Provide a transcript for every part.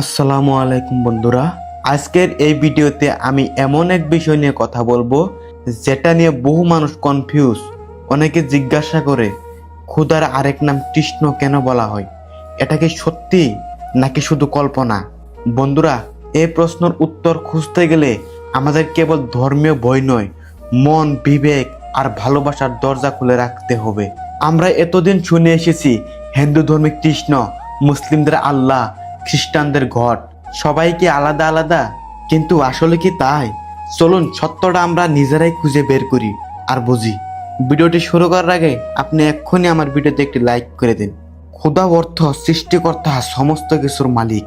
আসসালামু আলাইকুম বন্ধুরা। আজকের এই ভিডিওতে আমি এমন এক বিষয় নিয়ে কথা বলব, যেটা নিয়ে বহু মানুষ কনফিউজ অনেকে জিজ্ঞাসা করে ক্ষুধার আরেক নাম কৃষ্ণ কেন বলা হয়? এটা কি সত্যি নাকি শুধু কল্পনা? বন্ধুরা এই প্রশ্নের উত্তর খুঁজতে গেলে আমাদের কেবল ধর্মীয় বই নয়, মন, বিবেক আর ভালোবাসার দরজা খুলে রাখতে হবে। আমরা এতদিন শুনে এসেছি, হিন্দু ধর্মে কৃষ্ণ, মুসলিমদের আল্লাহ খ্রিস্টানদের ঘট সবাই কি আলাদা আলাদা? কিন্তু আসলে কি তাই? চলুন সত্যটা আমরা নিজেরাই খুঁজে বের করি আর বুঝি। ভিডিওটি শুরু করার আগে আপনি এক্ষুনি আমার ভিডিওতে একটি লাইক করে দিন। ক্ষুদা অর্থ সৃষ্টিকর্তা সমস্ত কিছুর মালিক।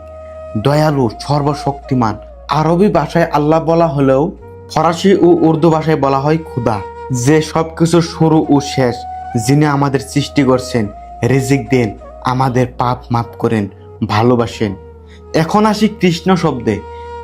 দয়ালু, সর্বশক্তিমান। আরবি ভাষায় আল্লাহ বলা হলেও ফরাসি ও উর্দু ভাষায় বলা হয় ক্ষুদা যে সব কিছুর শুরু ও শেষ, যিনি আমাদের সৃষ্টি করছেন, রিজিক দেন, আমাদের পাপ মাফ করেন। ভালোবাসেন। এখন আসি কৃষ্ণ শব্দে।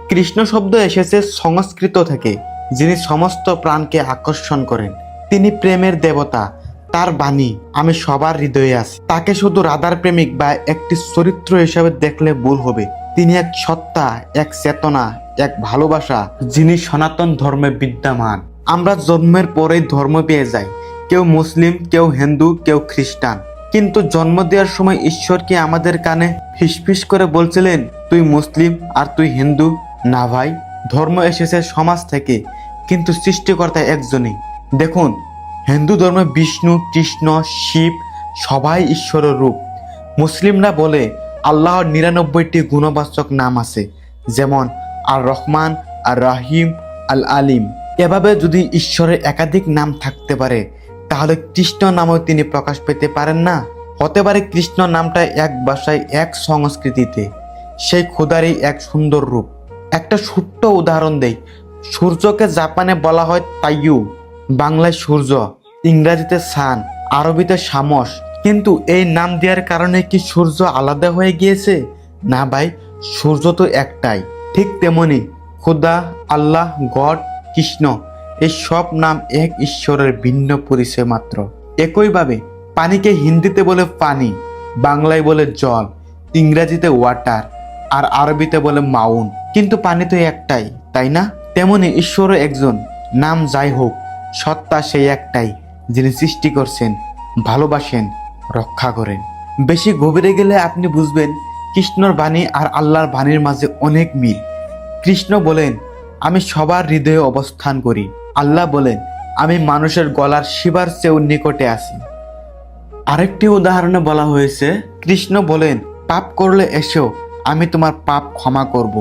কৃষ্ণ শব্দ এসেছে সংস্কৃত থেকে, যিনি সমস্ত প্রাণকে আকর্ষণ করেন। তিনি প্রেমের দেবতা, তার বাণী। আমি সবার হৃদয়ে আছি। তাকে শুধু রাধার প্রেমিক বা একটি চরিত্র হিসাবে দেখলে ভুল হবে। তিনি এক সত্তা, এক চেতনা, এক ভালোবাসা, যিনি সনাতন ধর্মে বিদ্যমান। আমরা জন্মের পরেই ধর্ম পেয়ে যাই। কেউ মুসলিম, কেউ হিন্দু, কেউ খ্রিস্টান। কিন্তু জন্ম দেওয়ার সময় ঈশ্বর কি আমাদের কানে ফিসফিস করে বলছিলেন, তুই মুসলিম আর তুই হিন্দু? না ভাই, ধর্ম এসেছে সমাজ থেকে, কিন্তু সৃষ্টিকর্তা একজনই। দেখুন, হিন্দু ধর্মে বিষ্ণু, কৃষ্ণ, শিব সবাই ঈশ্বরের রূপ। মুসলিমরা বলে, আল্লাহর নিরানব্বইটি গুণবাচক নাম আছে, যেমন আর রহমান আর রাহিম আল আলিম এভাবে যদি ঈশ্বরের একাধিক নাম থাকতে পারে তাহলে কৃষ্ণ নামেও তিনি প্রকাশ পেতে পারেন না? হতে পারে কৃষ্ণ নামটা এক ভাষায় এক সংস্কৃতিতে। সেই ক্ষুদারই এক সুন্দর রূপ। একটা ছোট্ট উদাহরণ দেই। সূর্যকে জাপানে বলা হয় তাইয়ু। বাংলায় সূর্য, ইংরাজিতে সান, আরবিতে সামস। কিন্তু এই নাম দেওয়ার কারণে কি সূর্য আলাদা হয়ে গিয়েছে? না ভাই, সূর্য তো একটাই। ঠিক তেমনি খুদা আল্লাহ, গড, কৃষ্ণ এই সব নাম এক ঈশ্বরের ভিন্ন পরিচয় মাত্র। একইভাবে পানিকে হিন্দিতে বলে পানি, বাংলায় বলে জল, ইংরেজিতে ওয়াটার আর আরবিতে বলে মাউন কিন্তু পানি তো একটাই, তাই না? তেমনি ঈশ্বরও একজন। নাম যাই হোক, সত্তা সেই একটাই, যিনি সৃষ্টি করছেন, ভালোবাসেন, রক্ষা করেন। বেশি গভীরে গেলে আপনি বুঝবেন, কৃষ্ণর বাণী আর আল্লাহর বাণীর মাঝে অনেক মিল। কৃষ্ণ বলেন, আমি সবার হৃদয়ে অবস্থান করি। আল্লাহ বলেন, আমি মানুষের গলার শিবার চেয়েও নিকটে আছি। আরেকটি উদাহরণে বলা হয়েছে, কৃষ্ণ বলেন, পাপ করলে এসো আমি তোমার পাপ ক্ষমা করব।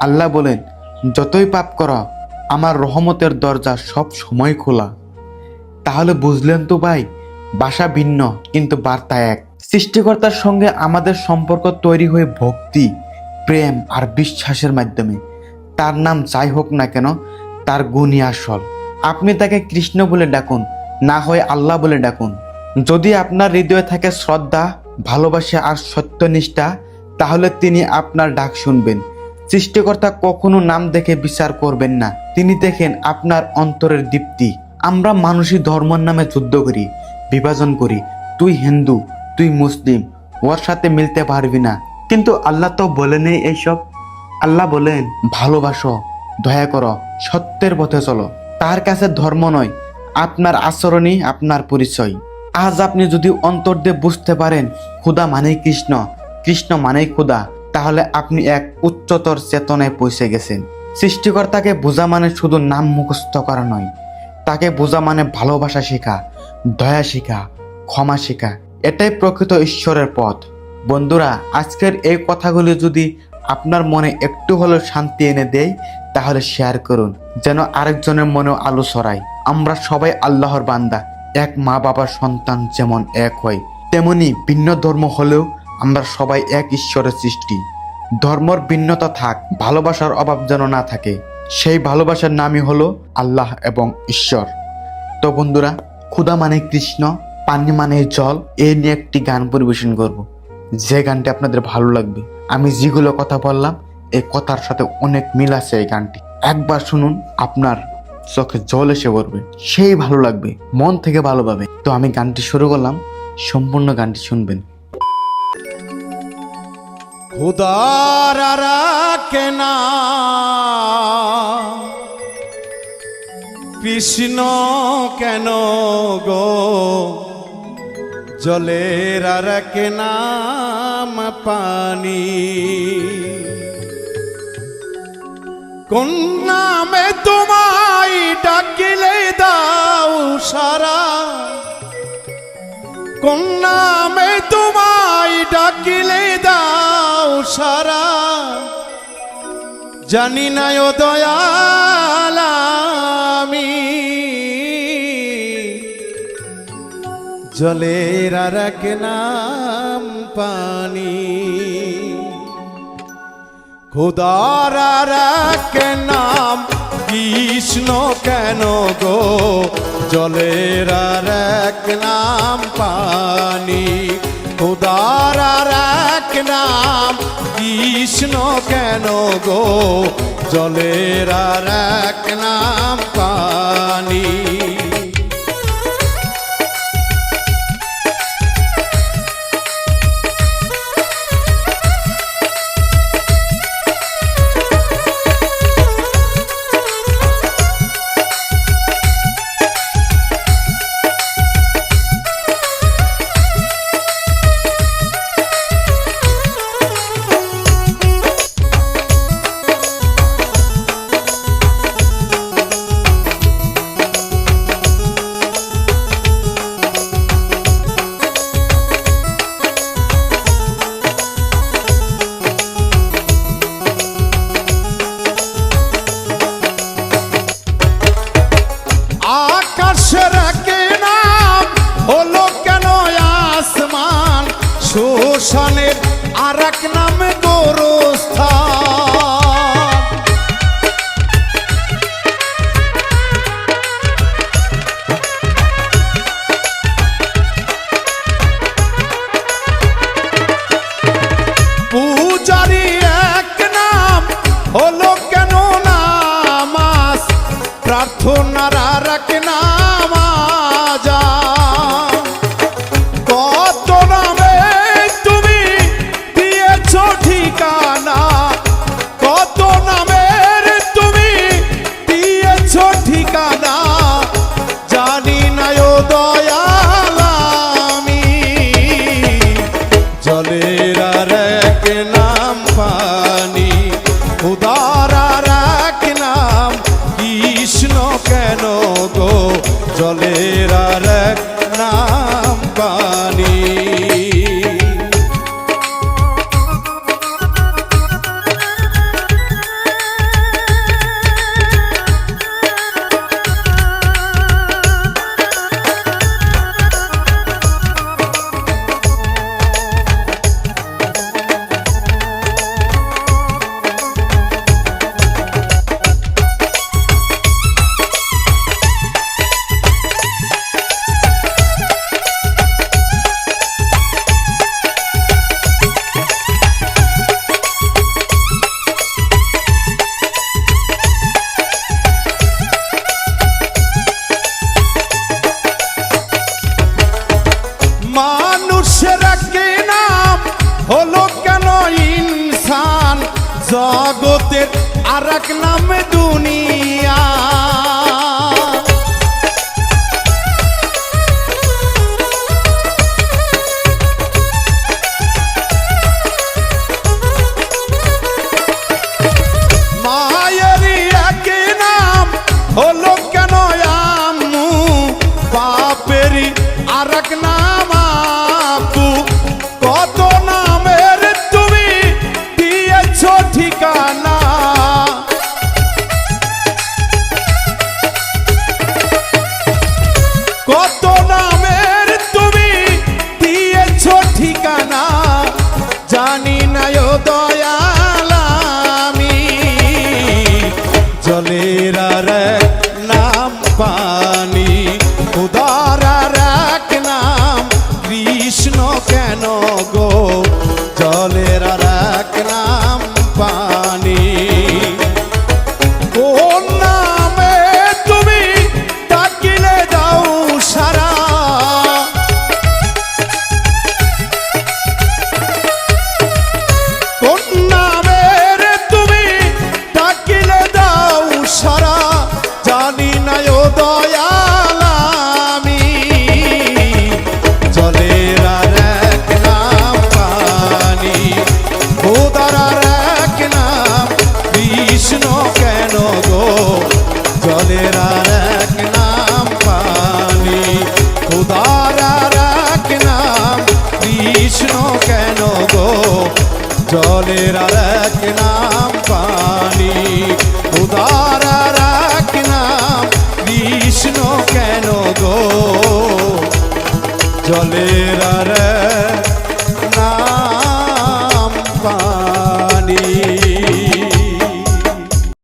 আল্লাহ বলেন, যতই পাপ করা, আমার রহমতের দরজা সব সময় খোলা। তাহলে বুঝলেন তো ভাই, বাসা ভিন্ন, কিন্তু বার্তা এক। সৃষ্টিকর্তার সঙ্গে আমাদের সম্পর্ক তৈরি হয়ে ভক্তি, প্রেম আর বিশ্বাসের মাধ্যমে। তার নাম যাই হোক না কেন, তার গুণই আসল। আপনি তাকে কৃষ্ণ বলে ডাকুন, না হয় আল্লাহ বলে ডাকুন। যদি আপনার হৃদয়ে থাকে শ্রদ্ধা, ভালোবাসা আর সত্যনিষ্ঠা, তাহলে তিনি আপনার ডাক শুনবেন। সৃষ্টিকর্তা কখনো নাম দেখে বিচার করবেন না। তিনি দেখেন আপনার অন্তরের দীপ্তি। আমরা মানুষই ধর্মের নামে যুদ্ধ করি, বিভাজন করি। তুই হিন্দু, তুই মুসলিম, ওর সাথে মিলতে পারবি না। কিন্তু আল্লাহ তো বলেনই এইসব আল্লাহ বলেন, ভালোবাসো, দয়া করো, সত্যের পথে চলো। তার কাছে ধর্ম নয়, আপনার আচরণই আপনার পরিচয়। আজ আপনি যদি অন্তর দিয়ে বুঝতে পারেন ক্ষুদা মানেই কৃষ্ণ কৃষ্ণ মানেই ক্ষুদা তাহলে আপনি এক উচ্চতর চেতনায় পৌঁছে গেছেন। সৃষ্টিকর্তাকে বোঝা মানে শুধু নাম মুখস্থ করা নয়, তাকে বোঝা মানে ভালোবাসা শেখা, দয়া শেখা, ক্ষমা শেখা। এটাই প্রকৃত ঈশ্বরের পথ। বন্ধুরা, আজকের এই কথাগুলি যদি আপনার মনে একটু হলেও শান্তি এনে দেয়, তাহলে শেয়ার করুন। যেন আরেকজনের মনেও আলো ছড়ায়। আমরা সবাই আল্লাহর বান্দা, এক মা বাবার সন্তান যেমন এক হয়, তেমনি ভিন্ন ধর্ম হলেও আমরা সবাই এক ঈশ্বরের সৃষ্টি। ধর্মর ভিন্নতা থাক, ভালোবাসার অভাব যেন না থাকে। সেই ভালোবাসার নামই হলো আল্লাহ এবং ঈশ্বর। তো বন্ধুরা, ক্ষুধা মানে কৃষ্ণ, পানি মানে জল, এ নিয়ে একটি গান পরিবেশন করব। যে গানটি আপনাদের ভালো লাগবে আমি যেগুলো কথা বললাম, এই কথার সাথে অনেক মিল আছে এই গানটি। একবার শুনুন, আপনার চোখে জল এসে পড়বে। সেই ভালো লাগবে, মন থেকে ভালো পাবে তো আমি গানটি শুরু করলাম, সম্পূর্ণ গানটি শুনবেন। কেনা কৃষ্ণ কেন গো? জলের আর নাম পানি। কোন নামে তোমায় ডাকিলে দাও সারা। কোন নামে তোমায় ডাকিলে দাও সারা। জানি না ও দয়াল জলের আর এক নাম পানি। খোদার আর এক নাম কৃষ্ণ কেন গো? জলের আর এক নাম পানি। খোদার আর এক নাম কৃষ্ণ কেন গো? জলের আর এক নাম পানি। নাম জগতের আর এক নামে দুনিয়া। ঠিকানা ভক্তের আর এক নাম পানি উদার আর এক নাম কৃষ্ণ কেন গো? জলেরা